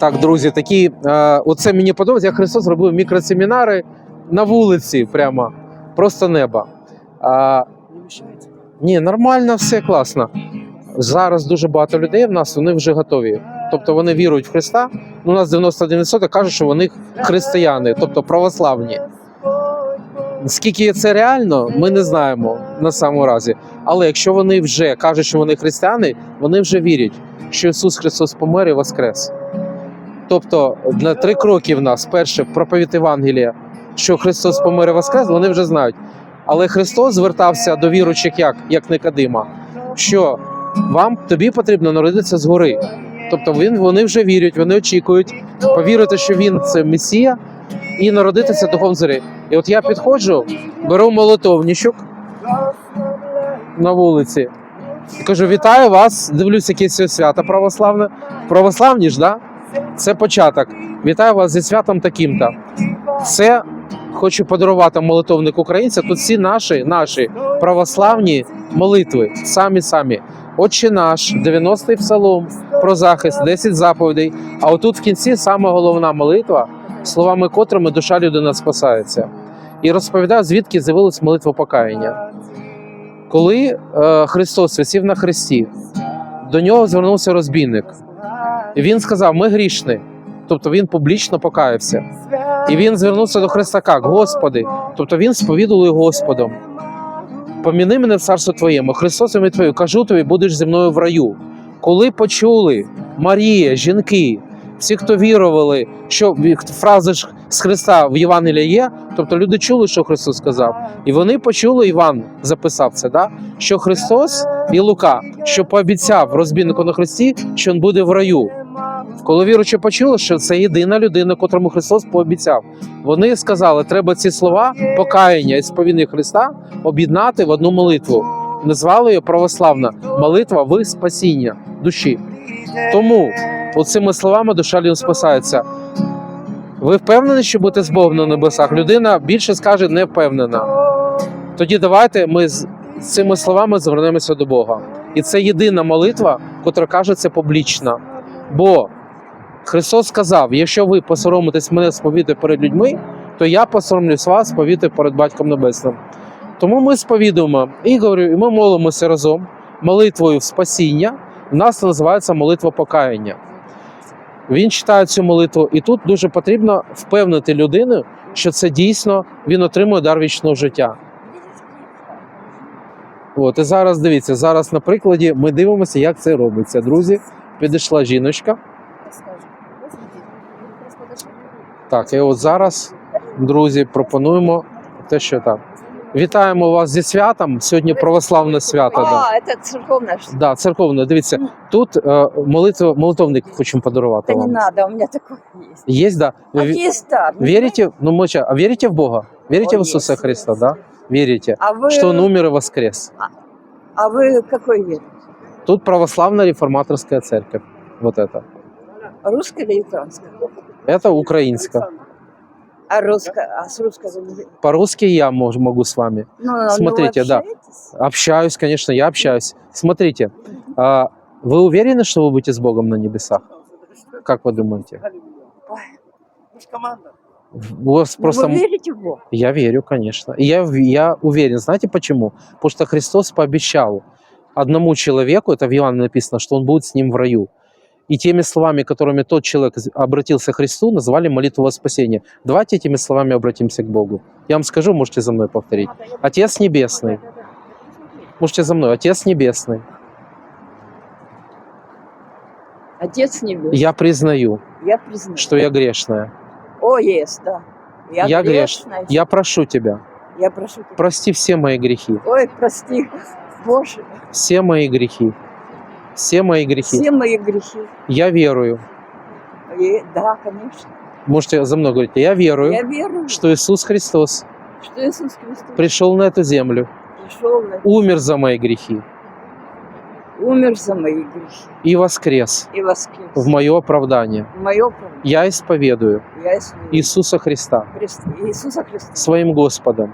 Так, друзі, такі. Е, оце мені подобається, як Христос робив мікросемінари на вулиці, прямо, просто неба. А, ні, нормально, все класно. Зараз дуже багато людей в нас, вони вже готові. Тобто вони вірують в Христа. Ну, у нас 91% кажуть, що вони християни, тобто православні. Скільки це реально, ми не знаємо на самому разі. Але якщо вони вже кажуть, що вони християни, вони вже вірять, що Ісус Христос помер і воскрес. Тобто на три кроки в нас: перше проповідь Євангелія, що Христос помер і воскрес, вони вже знають. Але Христос звертався до віруючих як, як Никодима, що вам тобі потрібно народитися згори. Тобто він, вони вже вірять, вони очікують повірити, що він це Месія, і народитися духом зори. І от я підходжу, беру молотовничок на вулиці. і Кажу, вітаю вас. Дивлюсь, якесь свято православне. Православні ж, да? Це початок. Вітаю вас зі святом таким-то. Це хочу подарувати молитовник українця. Тут всі наші, наші православні молитви, самі самі. Отче наш, 90-й псалом про захист, 10 заповідей. А отут в кінці саме головна молитва, словами котрими душа людина спасається. І розповідаю, звідки з'явилась молитва покаяння. Коли е, Христос висів на хресті, до нього звернувся розбійник. І він сказав: Ми грішні. Тобто він публічно покаявся. І він звернувся до Христа як Господи. Тобто він сповідував Господом. Поміни мене в царство твоєму. Христос і Твою, кажу тобі, будеш зі мною в раю. Коли почули Марія, жінки, всі, хто вірували, що фрази з Христа в Євангелії є, тобто люди чули, що Христос сказав, і вони почули, Іван записав це, да? що Христос і Лука, що пообіцяв розбійнику на Христі, що він буде в раю. Коли віручі почули, що це єдина людина, котрому Христос пообіцяв, вони сказали, треба ці слова покаяння і сповідання Христа об'єднати в одну молитву. Назвали її православна молитва в спасіння душі. Тому оцими словами душа людина спасається. Ви впевнені, що будете з Богом на небесах? Людина більше скаже не впевнена. Тоді давайте ми з цими словами звернемося до Бога. І це єдина молитва, котра каже це публічно. Бо Христос сказав: якщо ви посоромитесь мене сповіти перед людьми, то я посоромлюсь вас сповіти перед Батьком Небесним. Тому ми сповідуємо і говорю, і ми молимося разом молитвою в спасіння. У нас це називається молитва покаяння. Він читає цю молитву, і тут дуже потрібно впевнити людину, що це дійсно він отримує дар вічного життя. От і зараз дивіться, зараз на прикладі ми дивимося, як це робиться. Друзі, підійшла жіночка. Так, і от зараз, друзі, пропонуємо те, що там. Вітаємо вас зі святом. Сьогодні православне свято. Да. А, это церковная что Да, церковне. Дивіться, тут е, молитва, молитовник хочемо подарувати Это не вам. надо, у меня такое есть. Є, да. Ви А ві- есть да. Верите, ну мы чё, а верите в Бога? Верите О, в Иисуса есть. Христа, да? Верите, А вы, что Он умер и воскрес. а вы какой верите? Тут православная реформаторская церковь. Вот это. Русская или украинская? Это украинская. А русская, а с не- По-русски я мож- могу с вами. Ну, ну, Смотрите, вы да. Общаюсь, конечно, я общаюсь. Смотрите, а, вы уверены, что вы будете с Богом на небесах? Как вы думаете? У вас Ну, просто... Вы верите в Бога? Я верю, конечно. Я, я уверен. Знаете почему? Потому что Христос пообещал одному человеку, это в Иоанне написано, что он будет с ним в раю. И теми словами, которыми тот человек обратился к Христу, назвали молитву во спасение. Давайте этими словами обратимся к Богу. Я вам скажу, можете за мной повторить. Отец Небесный. Можете за мной. Отец Небесный. Отец небесный. Я признаю, Я признаю. что я грешная. О, есть, да. Я, Я греш- грешная. Я прошу Тебя, Я прошу тебя. прости все мои грехи. Ой, прости, Боже, Все мои грехи. Все мои грехи. все мои грехи. Я верую. И- да, конечно. Можете за мной говорить. Я верую, Я верую, что Иисус Христос что Иисус Христос пришел на эту землю, пришел, на- умер за мои грехи умер за мои грехи и воскрес и воскрес. в мое оправдание. Мое право. Я исповедую Я исповедую Иисуса Христа Христа, Иисуса Христа своим Господом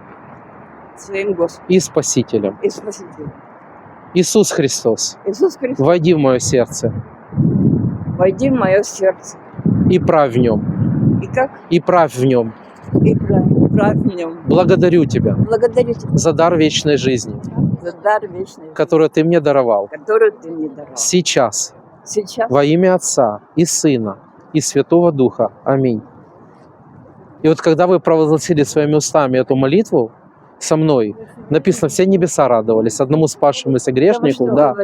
своим Господом и Спасителем. и Спасителем. Иисус Христос, Иисус Христос, войди в мое сердце, войди в мое сердце, и правь в нем, И как? и правь в нем. И правь, правь в нем. Благодарю тебя Благодарю тебя за дар вечной жизни, за дар вечный, который ты мне даровал. который ты мне даровал. Сейчас, Сейчас во имя Отца и Сына и Святого Духа. Аминь. И вот когда вы провозгласили своими устами эту молитву со мной, написано, все небеса радовались одному спасшемуся грешнику, да.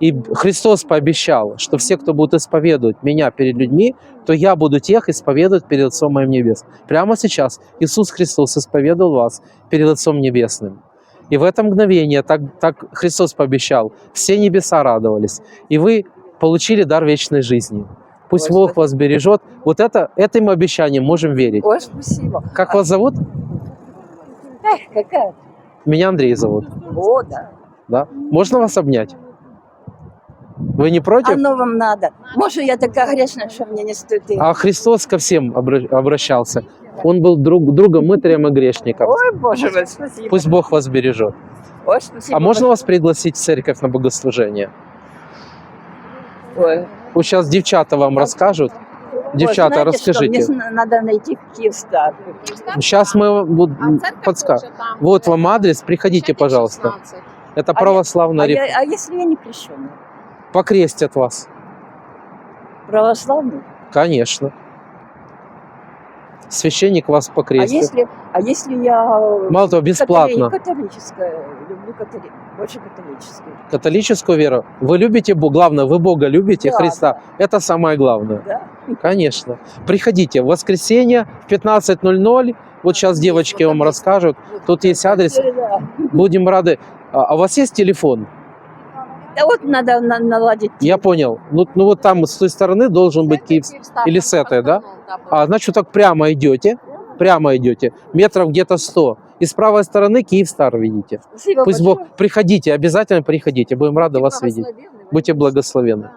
И Христос пообещал, что все, кто будет исповедовать меня перед людьми, то я буду тех исповедовать перед Отцом моим Небесным. Прямо сейчас Иисус Христос исповедовал вас перед Отцом Небесным. И в это мгновение, так, так Христос пообещал, все небеса радовались, и вы получили дар вечной жизни. Пусть. Бог вас бережет. Вот это, этим обещанием можем верить. Ой, спасибо. Как вас зовут? Эх, какая? Меня Андрей зовут. О, да. Да? Можно вас обнять? Вы не против? Оно вам надо. Может, я такая грешная, что мне не стоит. и- А Христос ко всем обра- обращался. Он был друг, другом мытарем и грешником. Ой, боже мой, спасибо. Пусть Бог вас бережет. Ой, спасибо. А можно вас пригласить в церковь на богослужение? Ой. Вот сейчас девчата вам расскажут. Девчата, Ой, знаете что, расскажите. Мне с- надо найти Киевстар. Сейчас мы вот А церковь подскажем. Вот вам адрес, приходите, пожалуйста. 16. Это А я- православная А, реф- я- а если я не крещеный? Покрестят вас. Православный? Конечно. Священник вас А покрестит. если, а если я... Мало того, бесплатно. Католи- Католическая. Люблю католи... больше католическую. Католическую веру. Вы любите Бога. Главное, вы Бога любите, Да, Христа. Это самое главное. Да? Конечно. Приходите в воскресенье в 15.00. Вот сейчас девочки вам расскажут. Тут есть адрес. Да. Будем рады. А а у вас есть телефон? Да вот надо на- наладить. Я понял. Ну, ну вот там с той стороны должен быть Киев. Киевстар, или там с этой, да? постанова, да, А значит, так прямо идете. Прямо идете. Метров где-то 100. И с правой стороны Киевстар видите. Спасибо Пусть большое. Бог... Приходите, обязательно приходите. Будем рады Будьте вас видеть. благословенны, вы Будьте будете- благословенны.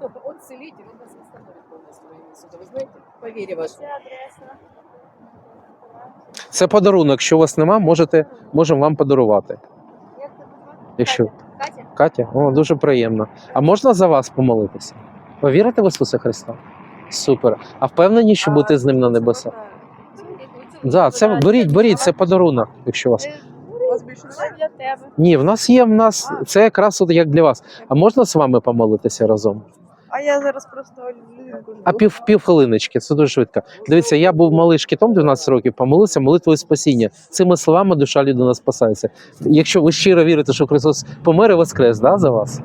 Да. Он целитель, он вас восстановит полностью во имя Иисуса. Вы знаете, по вірі вашій. Це подарунок. Якщо у вас нема, можете, можемо вам подарувати. Якщо Катя? О, дуже приємно. А можна за вас помолитися? Ви вірите в Ісуса Христа? Супер. А впевнені, що бути з ним на небесах? Да, це беріть, беріть, це подарунок, якщо у вас. Ні, в нас є, в нас це якраз от як для вас. А можна з вами помолитися разом? А я зараз просто. А пів, пів хвилиночки, це дуже швидко. Дивіться, я був малий шкітом 12 років, помолився молитвою спасіння. Цими словами душа людина спасається. Якщо ви щиро вірите, що Христос помер і воскрес да, за вас,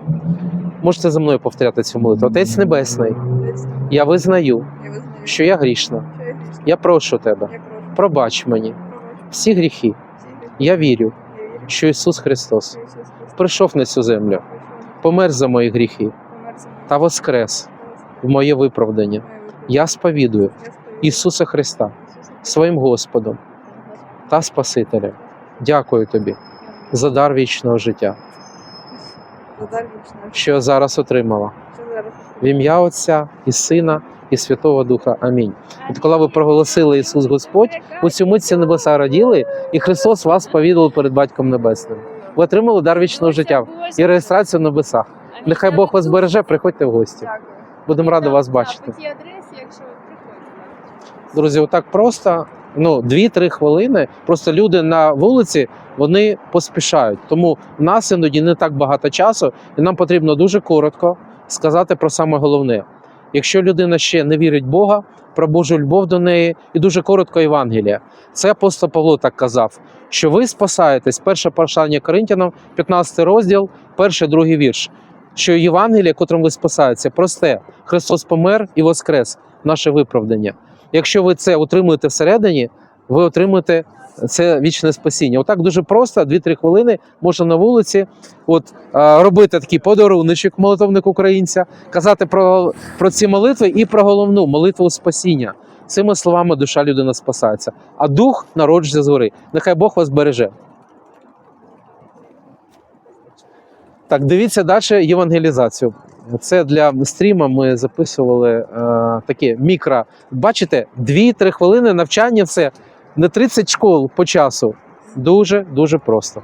можете за мною повторяти цю молитву. Отець Небесний, я визнаю, що я грішна. я прошу тебе, пробач мені всі гріхи. Я вірю, що Ісус Христос прийшов на цю землю, помер за мої гріхи та воскрес в моє виправдання. Я сповідую Ісуса Христа своїм Господом та Спасителем. Дякую тобі за дар вічного життя, що я зараз отримала. В ім'я Отця і Сина і Святого Духа. Амінь. От коли ви проголосили Ісус Господь, у цьому ці небеса раділи, і Христос вас повідав перед Батьком Небесним. Ви отримали дар вічного життя і реєстрацію в небесах. Нехай Бог вас береже, приходьте в гості. Будемо раді вас бачити. Якщо. Друзі, отак просто ну 2-3 хвилини. Просто люди на вулиці вони поспішають. Тому в нас іноді не так багато часу, і нам потрібно дуже коротко сказати про саме головне. Якщо людина ще не вірить в Бога, про Божу любов до неї, і дуже коротко Євангелія. Це апостол Павло так казав, що ви спасаєтесь. Перше послання Коринтянам, 15 розділ, перший, другий вірш. Що Євангеліє, котрим ви спасаєтеся, просте. Христос помер і воскрес, наше виправдання. Якщо ви це отримуєте всередині, ви отримуєте це вічне спасіння. Отак дуже просто, 2-3 хвилини можна на вулиці, от робити такий подаруночок, молитовник українця, казати про, про ці молитви і про головну молитву спасіння. Цими словами душа людина спасається, а дух народжується згори. Нехай Бог вас береже. Так, дивіться далі євангелізацію. Це для стріма ми записували е, таке мікро. Бачите, 2-3 хвилини навчання це не 30 школ по часу. Дуже дуже просто.